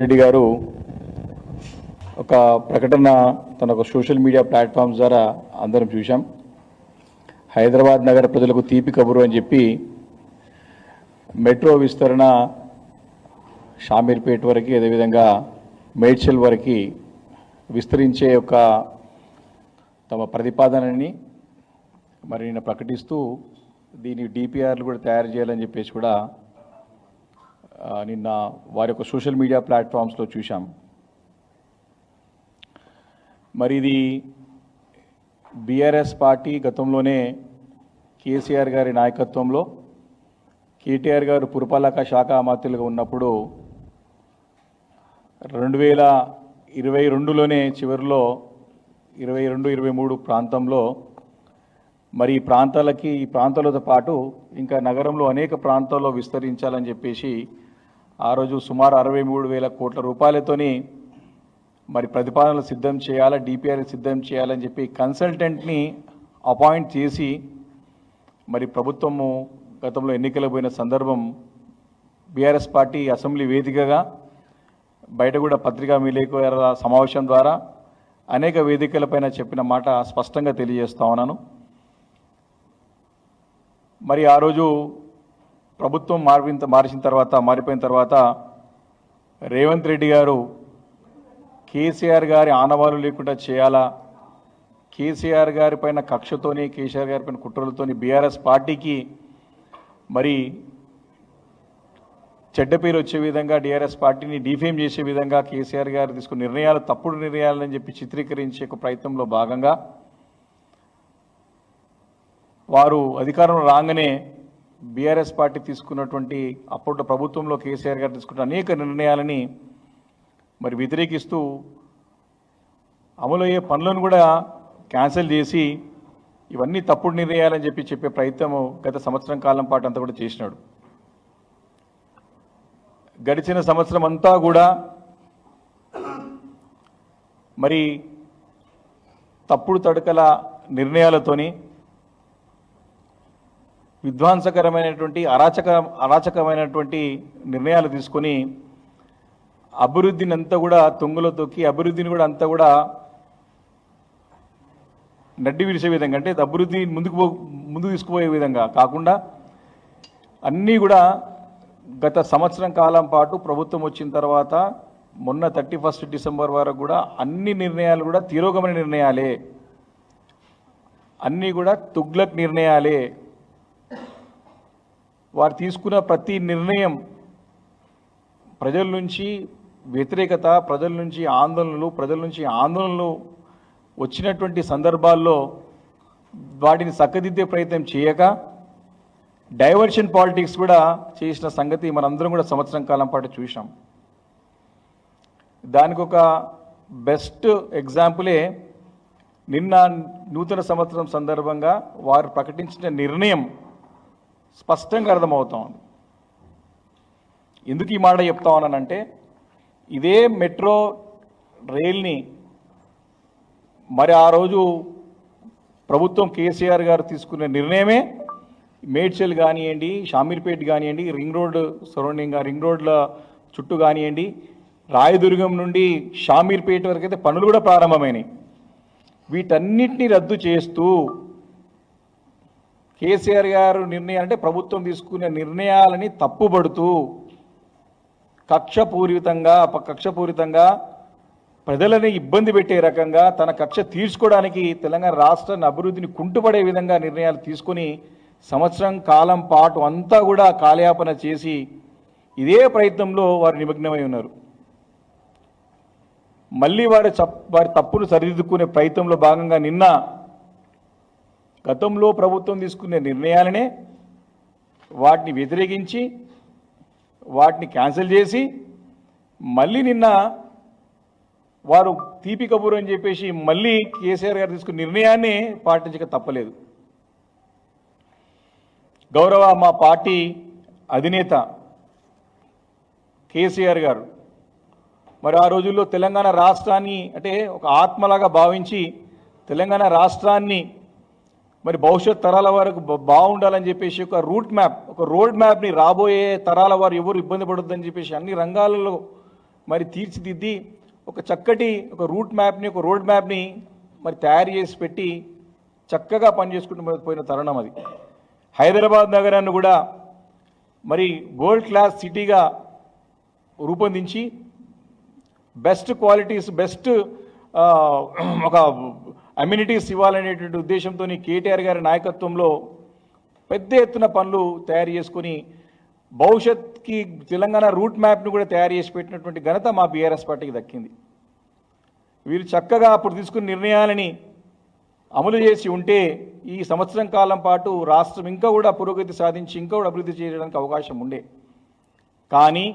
రెడ్డి గారు ఒక ప్రకటన తన ఒక సోషల్ మీడియా ప్లాట్ఫామ్స్ ద్వారా అందరం చూశాం. హైదరాబాద్ నగర ప్రజలకు తీపి కబురు అని చెప్పి మెట్రో విస్తరణ షామీర్పేట వరకు అదేవిధంగా మేడ్చల్ వరకు విస్తరించే ఒక తమ ప్రతిపాదనని మరి నేను ప్రకటిస్తూ దీని డిపిఆర్లు కూడా తయారు చేయాలని చెప్పేసి కూడా నిన్న వారి యొక్క సోషల్ మీడియా ప్లాట్ఫామ్స్లో చూశాం. మరి ఇది బీఆర్ఎస్ పార్టీ గతంలోనే కేసీఆర్ గారి నాయకత్వంలో కేటీఆర్ గారు పురపాలక శాఖ మంత్రులుగా ఉన్నప్పుడు రెండు వేల ఇరవై రెండులోనే చివరిలో ఇరవై రెండు ఇరవై మూడు ప్రాంతంలో మరి ఈ ప్రాంతాలకి ఈ ప్రాంతాలతో పాటు ఇంకా నగరంలో అనేక ప్రాంతాల్లో విస్తరించాలని చెప్పేసి ఆ రోజు సుమారు అరవై మూడు వేల కోట్ల రూపాయలతోని మరి ప్రతిపాదనలు సిద్ధం చేయాలా డిపిఆర్ సిద్ధం చేయాలని చెప్పి కన్సల్టెంట్ని అపాయింట్ చేసి మరి ప్రభుత్వము గతంలో ఎన్నికలు పోయిన సందర్భం బీఆర్ఎస్ పార్టీ అసెంబ్లీ వేదికగా బయట కూడా పత్రికా విలేకరుల సమావేశం ద్వారా అనేక వేదికలపైన చెప్పిన మాట స్పష్టంగా తెలియజేస్తా ఉన్నాను. మరి ఆ రోజు ప్రభుత్వం మారిన మార్చిన తర్వాత మారిపోయిన తర్వాత రేవంత్ రెడ్డి గారు కేసీఆర్ గారి ఆనవాలు లేకుండా చేయాలా? కేసీఆర్ గారి పైన కక్షతోని కేసీఆర్ గారి పైన కుట్రలతోని బీఆర్ఎస్ పార్టీకి మరి చెడ్డ పేరు వచ్చే విధంగా డిఆర్ఎస్ పార్టీని డిఫేమ్ చేసే విధంగా కేసీఆర్ గారు తీసుకున్న నిర్ణయాలు తప్పుడు నిర్ణయాలని చెప్పి చిత్రీకరించే ఒక ప్రయత్నంలో భాగంగా వారు అధికారంలో రాగానే బీఆర్ఎస్ పార్టీ తీసుకున్నటువంటి అప్పట్లో ప్రభుత్వంలో కేసీఆర్ గారు తీసుకున్న అనేక నిర్ణయాలని మరి వ్యతిరేకిస్తూ అమలయ్యే పనులను కూడా క్యాన్సిల్ చేసి ఇవన్నీ తప్పుడు నిర్ణయాలని చెప్పి చెప్పే ప్రయత్నం గత సంవత్సరం కాలం పాటు అంతా కూడా చేసినాడు. గడిచిన సంవత్సరం అంతా కూడా మరి తప్పుడు తడకల నిర్ణయాలతోని విధ్వంసకరమైనటువంటి అరాచక అరాచకమైనటువంటి నిర్ణయాలు తీసుకొని అభివృద్ధిని అంతా కూడా తొంగులో తొక్కి అభివృద్ధిని కూడా అంతా కూడా నడ్డి విరిసే విధంగా అంటే అభివృద్ధి ముందుకు పో ముందుకు తీసుకుపోయే విధంగా కాకుండా అన్నీ కూడా గత సంవత్సరం కాలం పాటు ప్రభుత్వం వచ్చిన తర్వాత మొన్న థర్టీ ఫస్ట్ డిసెంబర్ వరకు కూడా అన్ని నిర్ణయాలు కూడా తిరోగమన నిర్ణయాలే. అన్నీ కూడా తుగ్లక్ నిర్ణయాలే. వారు తీసుకున్న ప్రతి నిర్ణయం ప్రజల నుంచి వ్యతిరేకత ప్రజల నుంచి ఆందోళనలు ప్రజల నుంచి ఆందోళనలు వచ్చినటువంటి సందర్భాల్లో వాటిని చక్కదిద్దే ప్రయత్నం చేయక డైవర్షన్ పాలిటిక్స్ కూడా చేసిన సంగతి మనందరం కూడా సంవత్సరం కాలం పాటు చూసాం దానికి ఒక బెస్ట్ ఎగ్జాంపులే నిన్న నూతన సంవత్సరం సందర్భంగా వారు ప్రకటించిన నిర్ణయం స్పష్టంగా అర్థమవుతా ఉంది ఎందుకు ఈ మాట చెప్తా ఉన్నానంటే ఇదే మెట్రో రైల్ని మరి ఆ రోజు ప్రభుత్వం కేసీఆర్ గారు తీసుకునే నిర్ణయమే మేడ్చల్ కానివ్వండి షామీర్పేట్ కానివ్వండి రింగ్ రోడ్ సరౌండింగ్ రింగ్ రోడ్ల చుట్టూ కానివ్వండి రాయదుర్గం నుండి షామీర్పేట వరకు అయితే పనులు కూడా ప్రారంభమైనాయి. వీటన్నిటిని రద్దు చేస్తూ కేసీఆర్ గారు నిర్ణయం అంటే ప్రభుత్వం తీసుకునే నిర్ణయాలని తప్పుబడుతూ కక్షపూరితంగా కక్షపూరితంగా ప్రజలని ఇబ్బంది పెట్టే రకంగా తన కక్ష తీర్చుకోవడానికి తెలంగాణ రాష్ట్రాన్ని అభివృద్ధిని కుంటుపడే విధంగా నిర్ణయాలు తీసుకొని సంవత్సరం కాలం పాటు అంతా కూడా కాలయాపన చేసి ఇదే ప్రయత్నంలో వారు నిమగ్నమై ఉన్నారు. మళ్ళీ వారి వారి తప్పును సరిదిద్దుకునే ప్రయత్నంలో భాగంగా నిన్న గతంలో ప్రభుత్వం తీసుకునే నిర్ణయాలనే వాటిని వ్యతిరేకించి వాటిని క్యాన్సిల్ చేసి మళ్ళీ నిన్న వారు తీపి కబూర్ అని చెప్పేసి మళ్ళీ కేసీఆర్ గారు తీసుకున్న నిర్ణయాన్ని పాటించక తప్పలేదు. గౌరవ మా పార్టీ అధినేత కేసీఆర్ గారు మరి ఆ రోజుల్లో తెలంగాణ రాష్ట్రాన్ని అంటే ఒక ఆత్మలాగా భావించి తెలంగాణ రాష్ట్రాన్ని మరి భవిష్యత్ తరాల వరకు బాగుండాలని చెప్పేసి ఒక రూట్ మ్యాప్ ఒక రోడ్ మ్యాప్ని రాబోయే తరాల వారు ఎవరు ఇబ్బంది పడొద్దని చెప్పేసి అన్ని రంగాలలో మరి తీర్చిదిద్ది ఒక చక్కటి ఒక రూట్ మ్యాప్ని ఒక రోడ్ మ్యాప్ని మరి తయారు చేసి పెట్టి చక్కగా పనిచేసుకుంటూ పోయిన తరుణం అది. హైదరాబాద్ నగరాన్ని కూడా మరి వరల్డ్ క్లాస్ సిటీగా రూపొందించి బెస్ట్ క్వాలిటీస్ బెస్ట్ ఒక అమ్యూనిటీస్ ఇవ్వాలనేటువంటి ఉద్దేశంతో కేటీఆర్ గారి నాయకత్వంలో పెద్ద ఎత్తున పనులు తయారు చేసుకుని భవిష్యత్కి తెలంగాణ రూట్ మ్యాప్ను కూడా తయారు చేసి పెట్టినటువంటి ఘనత మా బీఆర్ఎస్ పార్టీకి దక్కింది. వీరు చక్కగా అప్పుడు తీసుకున్న నిర్ణయాలని అమలు చేసి ఉంటే ఈ సంవత్సరం కాలం పాటు రాష్ట్రం ఇంకా కూడా పురోగతి సాధించి ఇంకా కూడా అభివృద్ధి చేయడానికి అవకాశం ఉండే. కానీ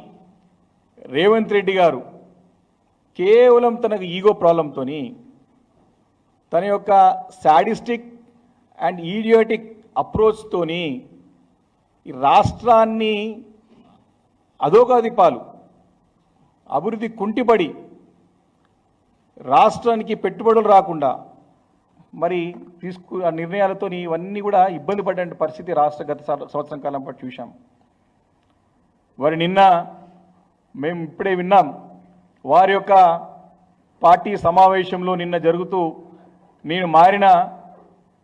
రేవంత్ రెడ్డి గారు కేవలం తనకు ఈగో ప్రాబ్లంతోని తన యొక్క శాడిస్టిక్ అండ్ ఈడియోటిక్ అప్రోచ్తోని ఈ రాష్ట్రాన్ని అధోగతిపాలు అభివృద్ధి కుంటిపడి రాష్ట్రానికి పెట్టుబడులు రాకుండా మరి తీసుకు ఆ నిర్ణయాలతో ఇవన్నీ కూడా ఇబ్బంది పడే పరిస్థితి రాష్ట్ర గత సంవత్సరం కాలం పాటు చూశాం. వారి నిన్న మేము ఇప్పుడే విన్నాం. వారి యొక్క పార్టీ సమావేశంలో నిన్న జరుగుతూ నేను మారిన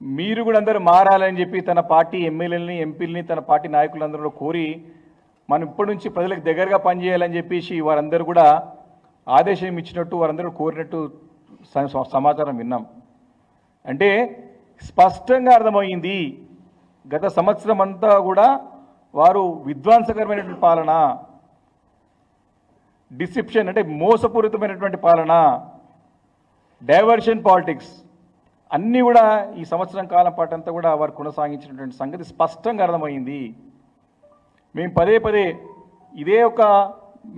మీరు కూడా అందరూ మారాలని చెప్పి తన పార్టీ ఎమ్మెల్యేలని ఎంపీలని తన పార్టీ నాయకులందరూ కోరి మనం ఇప్పటి నుంచి ప్రజలకు దగ్గరగా పనిచేయాలని చెప్పేసి వారందరూ కూడా ఆదేశం ఇచ్చినట్టు వారందరూ కోరినట్టు స- సమాచారం విన్నాం. అంటే స్పష్టంగా అర్థమైంది గత సంవత్సరం అంతా కూడా వారు విధ్వంసకరమైనటువంటి పాలన డిసిప్షన్ అంటే మోసపూరితమైనటువంటి పాలన డైవర్షన్ పాలిటిక్స్ అన్నీ కూడా ఈ సంవత్సరం కాలం పాటు అంతా కూడా వారు కొనసాగించినటువంటి సంగతి స్పష్టంగా అర్థమైంది. మేము పదే పదే ఇదే ఒక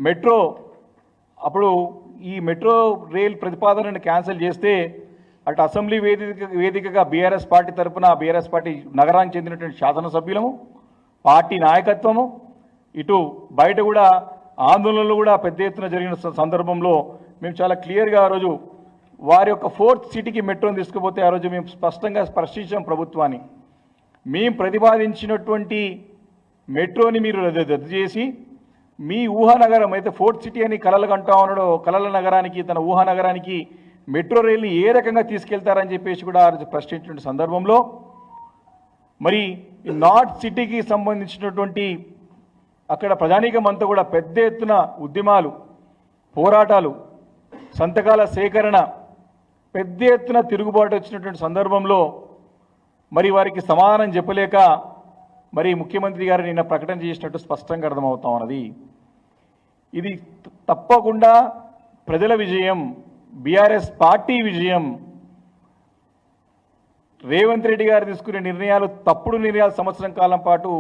మెట్రో అప్పుడు ఈ మెట్రో రైల్ ప్రతిపాదనను క్యాన్సిల్ చేస్తే అటు అసెంబ్లీ వేదిక వేదికగా బీఆర్ఎస్ పార్టీ తరపున బీఆర్ఎస్ పార్టీ నగరానికి చెందినటువంటి శాసనసభ్యులము పార్టీ నాయకత్వము ఇటు బయట కూడా ఆందోళనలు కూడా పెద్ద ఎత్తున జరిగిన సందర్భంలో మేము చాలా క్లియర్గా ఆ రోజు వారి యొక్క ఫోర్త్ సిటీకి మెట్రోని తీసుకుపోతే ఆ రోజు మేము స్పష్టంగా స్పర్శించాం ప్రభుత్వాన్ని. మేము ప్రతిపాదించినటువంటి మెట్రోని మీరు రద్దు రద్దు చేసి మీ ఊహానగరం అయితే ఫోర్త్ సిటీ అని కలలు కంటా ఉన్నాడో కలల నగరానికి తన ఊహానగరానికి మెట్రో రైల్ని ఏ రకంగా తీసుకెళ్తారని చెప్పేసి కూడా ఆ రోజు ప్రశ్నించిన సందర్భంలో మరి నార్త్ సిటీకి సంబంధించినటువంటి అక్కడ ప్రజానీకం అంతా కూడా పెద్ద ఎత్తున ఉద్యమాలు పోరాటాలు సంతకాల సేకరణ పెద్ద ఎత్తున తిరుగుబాటు వచ్చినటువంటి సందర్భంలో మరి వారికి సమాధానం చెప్పలేక మరి ముఖ్యమంత్రి గారు నిన్న ప్రకటన చేసినట్టు స్పష్టంగా అర్థమవుతా ఉన్నది. ఇది తప్పకుండా ప్రజల విజయం బీఆర్ఎస్ పార్టీ విజయం. రేవంత్ రెడ్డి గారు తీసుకునే నిర్ణయాలు తప్పుడు నిర్ణయాలు సంవత్సరం కాలం పాటు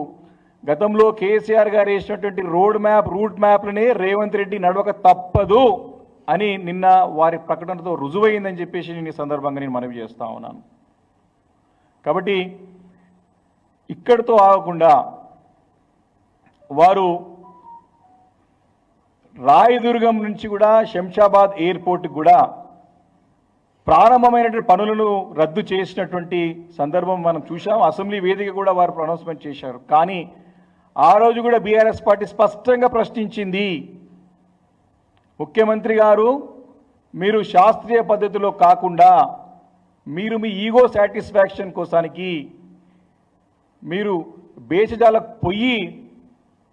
గతంలో కేసీఆర్ గారు వేసినటువంటి రోడ్ మ్యాప్ రూట్ మ్యాప్లనే రేవంత్ రెడ్డి నడవక తప్పదు. అని నిన్న వారి ప్రకటనతో రుజువైందని చెప్పేసి నేను ఈ సందర్భంగా నేను మనవి చేస్తా ఉన్నాను. కాబట్టి ఇక్కడితో ఆగకుండా వారు రాయదుర్గం నుంచి కూడా శంషాబాద్ ఎయిర్పోర్ట్ కూడా ప్రారంభమైనటువంటి పనులను రద్దు చేసినటువంటి సందర్భం మనం చూసాం అసెంబ్లీ వేదిక కూడా వారు ప్రొనౌన్స్మెంట్ చేశారు. కానీ ఆ రోజు కూడా బీఆర్ఎస్ పార్టీ స్పష్టంగా ప్రశ్నించింది ముఖ్యమంత్రి గారు మీరు శాస్త్రీయ పద్ధతిలో కాకుండా మీరు మీ ఈగో సాటిస్ఫాక్షన్ కోసానికి మీరు బేచజాలకు పొయ్యి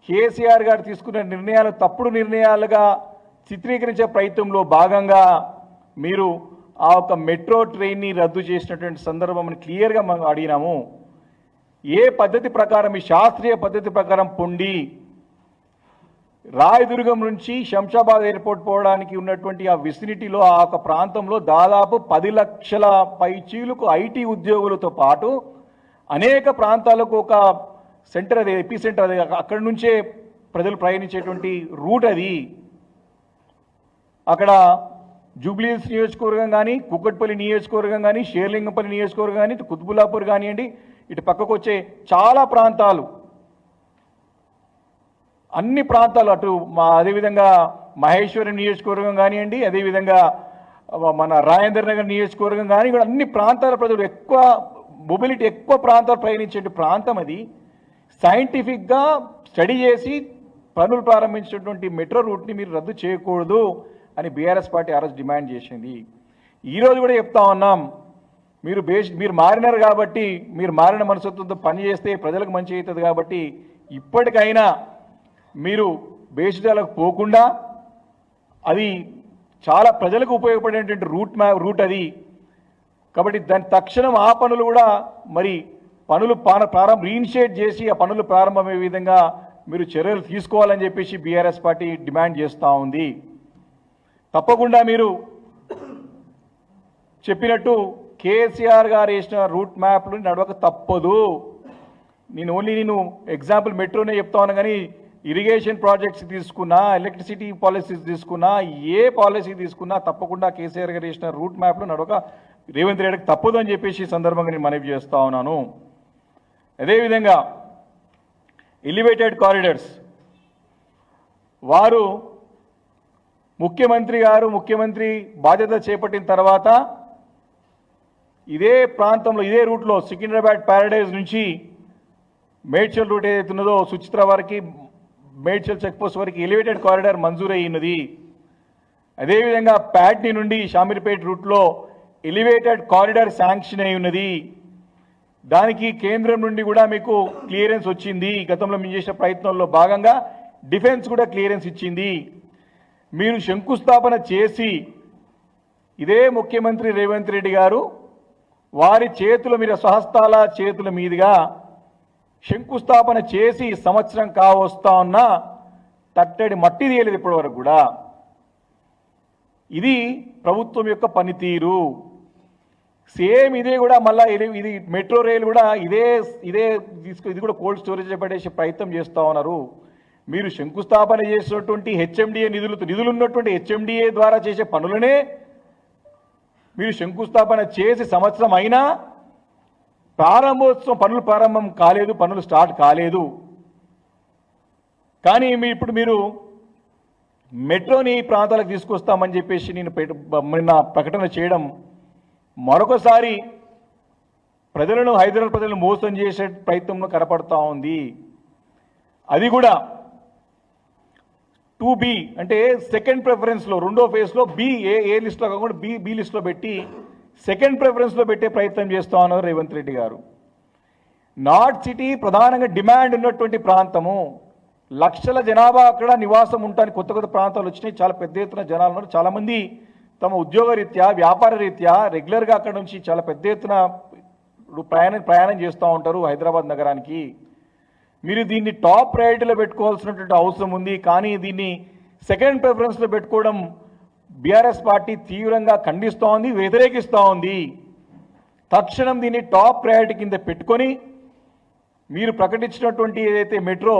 కేసీఆర్ గారు తీసుకున్న నిర్ణయాలు తప్పుడు నిర్ణయాలుగా చిత్రీకరించే ప్రయత్నంలో భాగంగా మీరు ఆ ఒక మెట్రో ట్రైన్ని రద్దు చేసినటువంటి సందర్భం క్లియర్గా మనం అడిగినాము. ఏ పద్ధతి ప్రకారం ఈ శాస్త్రీయ పద్ధతి ప్రకారం పొండి రాయదుర్గం నుంచి శంషాబాద్ ఎయిర్పోర్ట్ పోవడానికి ఉన్నటువంటి ఆ విసినిటీలో ఆ ఒక ప్రాంతంలో దాదాపు పది లక్షల పైచీలకు ఐటీ ఉద్యోగులతో పాటు అనేక ప్రాంతాలకు ఒక సెంటర్ అది ఎపీ సెంటర్ అది అక్కడి నుంచే ప్రజలు ప్రయాణించేటువంటి రూట్ అది. అక్కడ జూబ్లీహిల్స్ నియోజకవర్గం కానీ కుక్కట్పల్లి నియోజకవర్గం కానీ షేర్లింగంపల్లి నియోజకవర్గం కానీ ఇటు కుత్బుల్లాపూర్ కానివ్వండి ఇటు పక్కకు వచ్చే చాలా ప్రాంతాలు అన్ని ప్రాంతాలు అటు మా అదేవిధంగా మహేశ్వరం నియోజకవర్గం కానివ్వండి అదేవిధంగా మన రాజేంద్ర నగర్ నియోజకవర్గం కానీ కూడా అన్ని ప్రాంతాల ప్రజలు ఎక్కువ మొబిలిటీ ఎక్కువ ప్రాంతాలు ప్రయాణించే ప్రాంతం అది. సైంటిఫిక్గా స్టడీ చేసి పనులు ప్రారంభించినటువంటి మెట్రో రూట్ని మీరు రద్దు చేయకూడదు అని బీఆర్ఎస్ పార్టీ ఆ రోజు డిమాండ్ చేసింది. ఈరోజు కూడా చెప్తా ఉన్నాం మీరు బేస్ మీరు మారినారు కాబట్టి మీరు మారిన మనసత్వంతో పనిచేస్తే ప్రజలకు మంచి అవుతుంది కాబట్టి ఇప్పటికైనా మీరు బేసిజాలకు పోకుండా అది చాలా ప్రజలకు ఉపయోగపడేటువంటి రూట్ మ్యాప్ రూట్ అది. కాబట్టి దాని తక్షణం ఆ పనులు కూడా మరి పనులు ప్రార- ప్రారంభ రీఇనిషియేట్ చేసి ఆ పనులు ప్రారంభమయ్యే విధంగా మీరు చర్యలు తీసుకోవాలని చెప్పేసి బీఆర్ఎస్ పార్టీ డిమాండ్ చేస్తూ ఉంది. తప్పకుండా మీరు చెప్పినట్టు కేసీఆర్ గారు వేసిన రూట్ మ్యాప్లు నడవక తప్పదు. నేను ఓన్లీ నేను ఎగ్జాంపుల్ మెట్రోనే చెప్తా ఉన్నా కానీ ఇరిగేషన్ ప్రాజెక్ట్స్ తీసుకున్నా ఎలక్ట్రిసిటీ పాలసీస్ తీసుకున్నా ఏ పాలసీ తీసుకున్నా తప్పకుండా కేసీఆర్ గారు వేసిన రూట్ మ్యాప్లో నడక రేవంత్ రెడ్డికి తప్పదు అని చెప్పేసి ఈ సందర్భంగా నేను మనవి చేస్తా ఉన్నాను. అదేవిధంగా ఎలివేటెడ్ కారిడర్స్. వారు ముఖ్యమంత్రి గారు ముఖ్యమంత్రి బాధ్యత చేపట్టిన తర్వాత ఇదే ప్రాంతంలో ఇదే రూట్లో సికింద్రాబాద్ ప్యారడైజ్ నుంచి మేడ్చల్ రూట్ ఏదైతే ఉన్నదో సుచిత్ర వారికి మేడ్చల్ చెక్పోస్ట్ వరకు ఎలివేటెడ్ కారిడార్ మంజూరయ్యినది అదేవిధంగా ప్యాట్ని నుండి షామీర్పేట్ రూట్లో ఎలివేటెడ్ కారిడార్ శాంక్షన్ అయి ఉన్నది. దానికి కేంద్రం నుండి కూడా మీకు క్లియరెన్స్ వచ్చింది. గతంలో మేము చేసిన ప్రయత్నంలో భాగంగా డిఫెన్స్ కూడా క్లియరెన్స్ ఇచ్చింది. మీరు శంకుస్థాపన చేసి ఇదే ముఖ్యమంత్రి రేవంత్ రెడ్డి గారు వారి చేతుల మీద స్వహస్తాల చేతుల మీదుగా శంకుస్థాపన చేసి సంవత్సరం కావస్తా ఉన్న తట్టడి మట్టి తీయలేదు ఇప్పటి వరకు కూడా. ఇది ప్రభుత్వం యొక్క పనితీరు. సేమ్ ఇదే కూడా మళ్ళీ ఇది ఇది మెట్రో రైల్ కూడా ఇదే ఇదే తీసుకు ఇది కూడా కోల్డ్ స్టోరేజ్ పడేసే ప్రయత్నం చేస్తూ ఉన్నారు. మీరు శంకుస్థాపన చేసినటువంటి హెచ్ఎండిఏ నిధులు నిధులు ఉన్నటువంటి హెచ్ఎండిఏ ద్వారా చేసే పనులనే మీరు శంకుస్థాపన చేసి సంవత్సరం అయినా ప్రారంభోత్సవం పనులు ప్రారంభం కాలేదు పనులు స్టార్ట్ కాలేదు. కానీ మీ ఇప్పుడు మీరు మెట్రోని ఈ ప్రాంతాలకు తీసుకొస్తామని చెప్పేసి నేను నిన్న ప్రకటన చేయడం మరొకసారి ప్రజలను హైదరాబాద్ ప్రజలను మోసం చేసే ప్రయత్నంలో కనపడతా ఉంది. అది కూడా టూ బి అంటే సెకండ్ ప్రిఫరెన్స్లో రెండో ఫేజ్లో బి ఏ ఏ లిస్ట్లో కాకుండా బి బి లిస్ట్లో పెట్టి సెకండ్ ప్రిఫరెన్స్లో పెట్టే ప్రయత్నం చేస్తా ఉన్నారు రేవంత్ రెడ్డి గారు. నార్త్ సిటీ ప్రధానంగా డిమాండ్ ఉన్నటువంటి ప్రాంతము. లక్షల జనాభా అక్కడ నివాసం ఉండడానికి కొత్త కొత్త ప్రాంతాలు వచ్చినాయి. చాలా పెద్ద ఎత్తున జనాలు ఉన్నారు. చాలామంది తమ ఉద్యోగ రీత్యా వ్యాపార రీత్యా రెగ్యులర్గా అక్కడ నుంచి చాలా పెద్ద ఎత్తున ప్రయాణం ప్రయాణం చేస్తూ ఉంటారు హైదరాబాద్ నగరానికి. మీరు దీన్ని టాప్ ప్రయారిటీలో పెట్టుకోవాల్సినటువంటి అవసరం ఉంది. కానీ దీన్ని సెకండ్ ప్రిఫరెన్స్లో పెట్టుకోవడం బీఆర్ఎస్ పార్టీ తీవ్రంగా ఖండిస్తూ ఉంది వ్యతిరేకిస్తూ ఉంది. తక్షణం దీన్ని టాప్ ప్రయారిటీ కింద పెట్టుకొని మీరు ప్రకటించినటువంటి ఏదైతే మెట్రో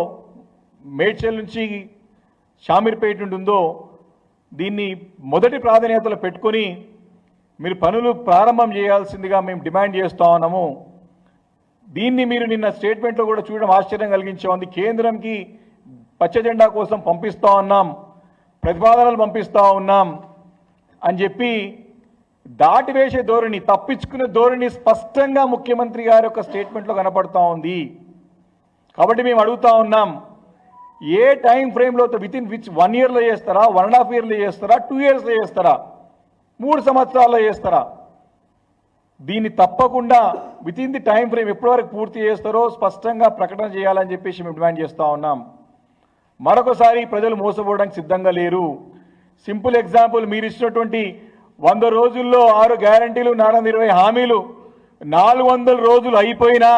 మేడ్చల్ నుంచి షామీర్పేట నుండి ఉందో దీన్ని మొదటి ప్రాధాన్యతలో పెట్టుకొని మీరు పనులు ప్రారంభం చేయాల్సిందిగా మేము డిమాండ్ చేస్తూ ఉన్నాము. దీన్ని మీరు నిన్న స్టేట్మెంట్లో కూడా చూడడం ఆశ్చర్యం కలిగించే ఉంది కేంద్రంకి పచ్చ జెండా కోసం పంపిస్తా ఉన్నాం. ప్రతిపాదనలు పంపిస్తూ ఉన్నాం అని చెప్పి దాటివేసే ధోరణి తప్పించుకునే ధోరణి స్పష్టంగా ముఖ్యమంత్రి గారి యొక్క స్టేట్మెంట్లో కనపడుతూ ఉంది. కాబట్టి మేము అడుగుతా ఉన్నాం ఏ టైం ఫ్రేమ్లో విత్ ఇన్ విచ్ వన్ ఇయర్లో చేస్తారా వన్ అండ్ హాఫ్ ఇయర్లో చేస్తారా టూ ఇయర్స్లో చేస్తారా మూడు సంవత్సరాల్లో చేస్తారా? దీన్ని తప్పకుండా within the time frame ఎప్పటివరకు పూర్తి చేస్తారో స్పష్టంగా ప్రకటన చేయాలని చెప్పేసి మేము డిమాండ్ చేస్తూ ఉన్నాం. మరొకసారి ప్రజలు మోసపోవడానికి సిద్ధంగా లేరు. సింపుల్ ఎగ్జాంపుల్ మీరు ఇచ్చినటువంటి వంద రోజుల్లో ఆరు గ్యారంటీలు నాలుగు వందల ఇరవై హామీలు నాలుగు వందల రోజులు అయిపోయినా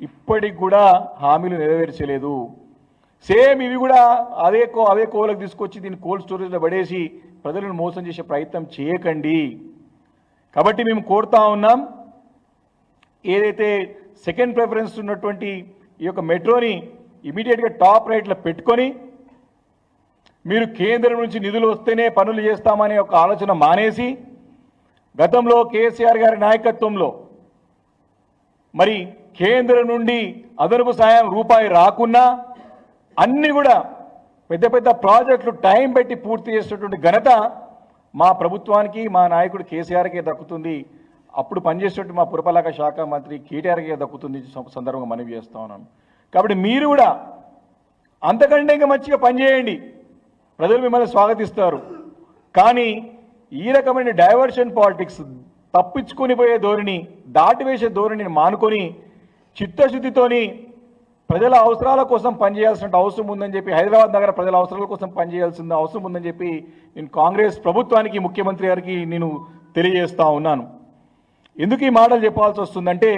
ఇప్పటికి కూడా హామీలు నెరవేర్చలేదు. సేమ్ ఇవి కూడా అదే కో అదే కోలకు తీసుకొచ్చి దీన్ని కోల్డ్ స్టోరేజ్లో పడేసి ప్రజలను మోసం చేసే ప్రయత్నం చేయకండి. కాబట్టి మేము కోరుతా ఉన్నాం ఏదైతే సెకండ్ ప్రిఫరెన్స్ ఉన్నటువంటి ఈ యొక్క మెట్రోని ఇమీడియట్గా టాప్ రైట్లో పెట్టుకొని మీరు కేంద్రం నుంచి నిధులు వస్తేనే పనులు చేస్తామనే ఒక ఆలోచన మానేసి గతంలో కేసీఆర్ గారి నాయకత్వంలో మరి కేంద్రం నుండి అదనపు సాయం రూపాయి రాకున్నా అన్నీ కూడా పెద్ద పెద్ద ప్రాజెక్టులు టైం పెట్టి పూర్తి చేసినటువంటి ఘనత మా ప్రభుత్వానికి మా నాయకుడు కేసీఆర్కే దక్కుతుంది. అప్పుడు పనిచేసినట్టు మా పురపాలక శాఖ మంత్రి కేటీఆర్కే దక్కుతుంది. సందర్భంగా మనవి చేస్తా ఉన్నాను. కాబట్టి మీరు కూడా అంతకంటే ఇంకా మంచిగా పనిచేయండి. ప్రజలు మిమ్మల్ని స్వాగతిస్తారు. కానీ ఈ రకమైన డైవర్షన్ పాలిటిక్స్ తప్పించుకొని పోయే ధోరణి దాటివేసే ధోరణిని మానుకొని చిత్తశుద్ధితోని ప్రజల అవసరాల కోసం పనిచేయాల్సిన అవసరం ఉందని చెప్పి హైదరాబాద్ నగర ప్రజల అవసరాల కోసం పనిచేయాల్సిన అవసరం ఉందని చెప్పి నేను కాంగ్రెస్ ప్రభుత్వానికి ముఖ్యమంత్రి గారికి నేను తెలియజేస్తా ఉన్నాను. ఎందుకు ఈ మాటలు చెప్పాల్సి వస్తుందంటే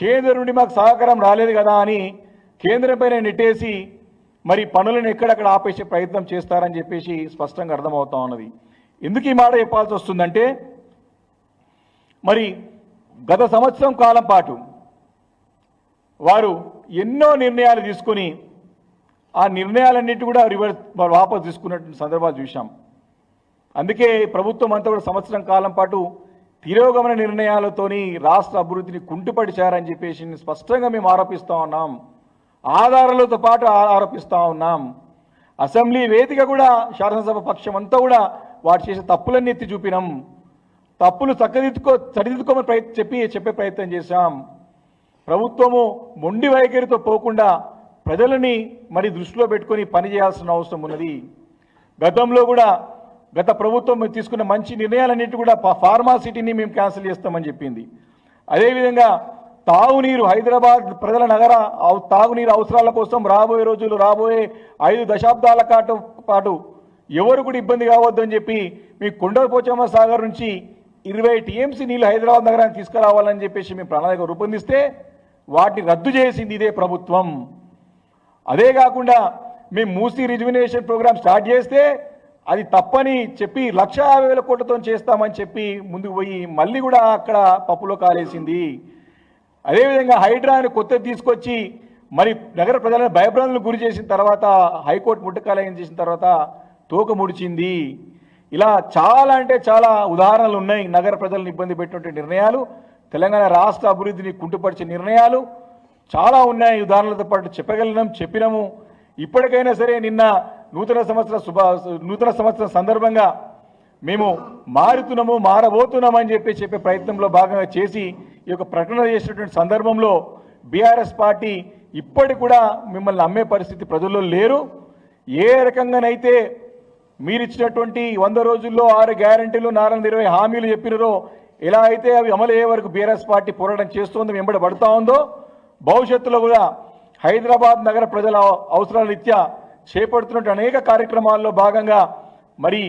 కేంద్రం నుండి మాకు సహకారం రాలేదు కదా అని కేంద్రంపైన నెట్టేసి మరి పనులను ఎక్కడెక్కడ ఆపేసే ప్రయత్నం చేస్తారని చెప్పేసి స్పష్టంగా అర్థమవుతా ఉన్నది. ఎందుకు ఈ మాట చెప్పాల్సి వస్తుందంటే మరి గత సంవత్సరం కాలం పాటు వారు ఎన్నో నిర్ణయాలు తీసుకొని ఆ నిర్ణయాలన్నిటి కూడా రివర్స్ వాపసు తీసుకున్నటువంటి సందర్భాలు చూశాం. అందుకే ప్రభుత్వం అంతా కూడా సంవత్సరం కాలం పాటు తిరోగమన నిర్ణయాలతోని రాష్ట్ర అభివృద్ధిని కుంటుపడిచారని చెప్పేసి స్పష్టంగా మేము ఆరోపిస్తూ ఉన్నాం. ఆధారాలతో పాటు ఆరోపిస్తూ ఉన్నాం. అసెంబ్లీ వేదిక కూడా శాసనసభ పక్షం అంతా కూడా వాటి చేసే తప్పులన్నీ ఎత్తి చూపినాం. తప్పులు చక్కదిద్దుకో సరిదిద్దుకోమని ప్రయత్ చెప్పి చెప్పే ప్రయత్నం చేశాం. ప్రభుత్వము మొండి వైఖరితో పోకుండా ప్రజలని మరి దృష్టిలో పెట్టుకొని పనిచేయాల్సిన అవసరం ఉన్నది. గతంలో కూడా గత ప్రభుత్వం తీసుకున్న మంచి నిర్ణయాలన్నిటి కూడా ఫార్మాసిటీని మేము క్యాన్సిల్ చేస్తామని చెప్పింది. అదేవిధంగా తాగునీరు హైదరాబాద్ ప్రజల నగర తాగునీరు అవసరాల కోసం రాబోయే రోజులు రాబోయే ఐదు దశాబ్దాల కాటు పాటు ఎవరు కూడా ఇబ్బంది కావద్దని చెప్పి మీ కొండపోచమ్మ సాగర్ నుంచి ఇరవై టీఎంసీ నీళ్ళు హైదరాబాద్ నగరానికి తీసుకురావాలని చెప్పేసి మేము ప్రణాళిక రూపొందిస్తే వాటిని రద్దు చేసింది ఇదే ప్రభుత్వం. అదే కాకుండా మేము మూసీ రిజువినేషన్ ప్రోగ్రామ్ స్టార్ట్ చేస్తే అది తప్పని చెప్పి లక్ష యాభై వేల కోట్లతో చేస్తామని చెప్పి ముందుకు పోయి మళ్ళీ కూడా అక్కడ పప్పులో కాలేసింది. అదేవిధంగా హైడ్రాని కొత్తది తీసుకొచ్చి మరి నగర ప్రజలను భయభ్రాంతులకు గురి చేసిన తర్వాత హైకోర్టు ముట్టకాలయం చేసిన తర్వాత తోక ముడిచింది. ఇలా చాలా అంటే చాలా ఉదాహరణలు ఉన్నాయి నగర ప్రజలను ఇబ్బంది పెట్టినటువంటి నిర్ణయాలు తెలంగాణ రాష్ట్ర అభివృద్ధిని కుంటుపరిచే నిర్ణయాలు చాలా ఉన్నాయి. ఉదాహరణలతో పాటు చెప్పగలిగినాం చెప్పినాము. ఇప్పటికైనా సరే నిన్న నూతన సంవత్సర శుభ నూతన సంవత్సరం సందర్భంగా మేము మారుతున్నాము మారబోతున్నామని చెప్పి చెప్పే ప్రయత్నంలో భాగంగా చేసి ఈ యొక్క ప్రకటన చేసినటువంటి సందర్భంలో బీఆర్ఎస్ పార్టీ ఇప్పటికి కూడా మిమ్మల్ని నమ్మే పరిస్థితి ప్రజల్లో లేరు. ఏ రకంగానైతే మీరు ఇచ్చినటువంటి వంద రోజుల్లో ఆరు గ్యారంటీలు నాలుగు ఇరవై హామీలు చెప్పినారో ఎలా అయితే అవి అమలు అయ్యే వరకు బీఆర్ఎస్ పార్టీ పోరాటం చేస్తోంది వెంబడి పడుతూ ఉందో భవిష్యత్తులో కూడా హైదరాబాద్ నగర ప్రజల అవసరాల రీత్యా చేపడుతున్న అనేక కార్యక్రమాల్లో భాగంగా మరి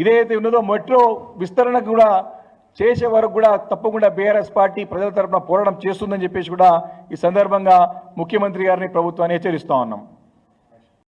ఇదైతే ఉన్నదో మెట్రో విస్తరణకు కూడా చేసే వరకు కూడా తప్పకుండా బీఆర్ఎస్ పార్టీ ప్రజల తరఫున పోరాటం చేస్తుందని చెప్పేసి కూడా ఈ సందర్భంగా ముఖ్యమంత్రి గారిని ప్రభుత్వాన్ని హెచ్చరిస్తా ఉన్నాం.